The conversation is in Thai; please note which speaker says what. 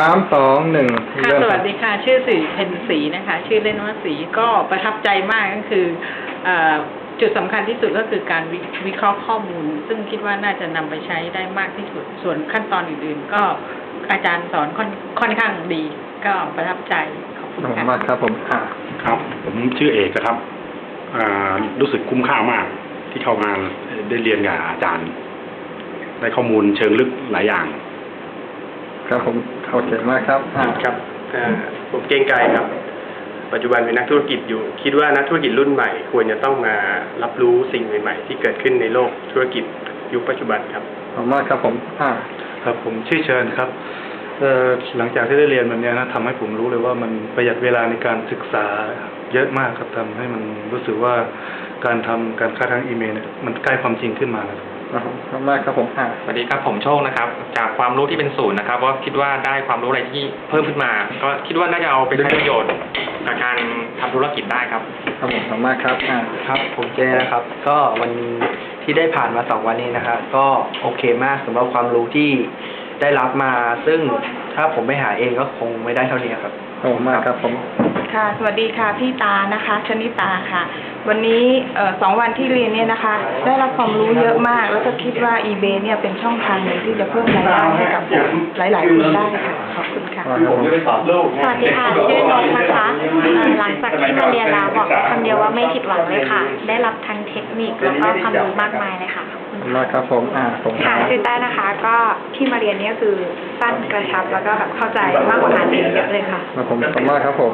Speaker 1: สามสองหนึ่ง
Speaker 2: ค่ะ
Speaker 1: เริ่ม
Speaker 2: ส
Speaker 1: ค
Speaker 2: วั
Speaker 1: รับ
Speaker 2: สดีค่ะ ชื่อสีเพนสีนะคะ ชื่อเล่นว่าสีก็ประทับใจมากก็คือเอ่อจุดสำคัญที่สุดก็คือการวิวิเคราะห์ข้อมูล ซึ่งคิดว่าน่าจะนำไปใช้ได้มากที่สุด ส่วนขั้นตอนอื่นๆ ก็อาจารย์สอนค่อนค่อนข้างดี ก็ประทับใจขอบคุณ
Speaker 1: ขอบคุณ
Speaker 2: ค่ะ
Speaker 1: มากครับผมอ่า
Speaker 3: ครับ ผมชื่อเอกนะครับอ่ารู้สึกคุ้มค่ามาก ที่เข้ามาได้เรียนกับอาจารย์ ได้ข้อมูลเชิงลึกหลายอย่าง
Speaker 1: ครับผม โอเคมากครับอ่า
Speaker 4: ครับเอ่อผมเกรียงไกรครับ ปัจจุบันเป็นนักธุรกิจอยู่ คิดว่านักธุรกิจรุ่นใหม่ ควรจะต้องมารับรู้สิ่งใหม่ ๆ ที่เกิดขึ้นในโลกธุรกิจยุคปัจจุบันครับ
Speaker 1: ขอบคุณมากครับผมอ่า
Speaker 5: ครับผมชื่อเชิญครับเอ่อหลังจากที่ได้เรียนวันเนี้ยนะทำให้ผมรู้เลยว่ามันประหยัดเวลาในการศึกษาเยอะมากครับทำให้มันรู้สึกว่าการทำการค้าทางอีเมลเนี่ยมันใกล้ความจริงขึ้นมานะครับ
Speaker 1: ขอบคุณมากครับผมอ่า
Speaker 6: สวัสดีครับผมโชคนะครับ จากความรู้ที่เป็นศูนย์นะครับว่าคิดว่าได้ความรู้อะไรที่เพิ่มขึ้นมา ก็คิดว่าน่าจะเอาไปใช้ประโยชน์ในการทำธุรกิจได้ครับ
Speaker 1: ครับผมขอบคุณมากครับอ่า
Speaker 7: ครับ ผมเจนะครับ ก็วันที่ได้ผ่านมาสองวันนี้นะครับ ก็โอเคมากสำหรับความรู้ที่ได้รับมา ซึ่งถ้าผมไปหาเองก็คงไม่ได้เท่านี้ครับ
Speaker 1: ขอบคุณมากครับผม
Speaker 8: ค่ะ สวัสดีค่ะ พี่ตานะคะ ชนิตาค่ะ วันนี้เอ่อสองวันที่เรียนเนี่ยนะคะ ได้รับความรู้เยอะมาก แล้วก็คิดว่า eBay เนี่ยเป็นช่องทางหนึ่งที่จะเพิ่มรายได้ให้กับหลาย ๆ คนได้ค่ะ ขอบคุณค่ะ
Speaker 1: ผมจะไปสอบลูก
Speaker 9: สวัสดีค่ะ ชื่อนกนะคะเอ่อหลังจากที่มาเรียนแล้วบอกได้คำเดียวว่าไม่ผิดหวังเลยค่ะ ได้รับทั้งเทคนิคแล้วก็ความรู้มากมายเลยค่ะ
Speaker 1: ขอบคุณมากครับผมอ่าผม
Speaker 8: ค่ะชื่อแต้นะคะ ก็ที่มาเรียนเนี่ยคือสั้นกระชับแล้วก็แบบเข้าใจมากกว่าอ่านเองเยอะเลยค่ะ
Speaker 1: ครับผมขอบคุณมากครับผม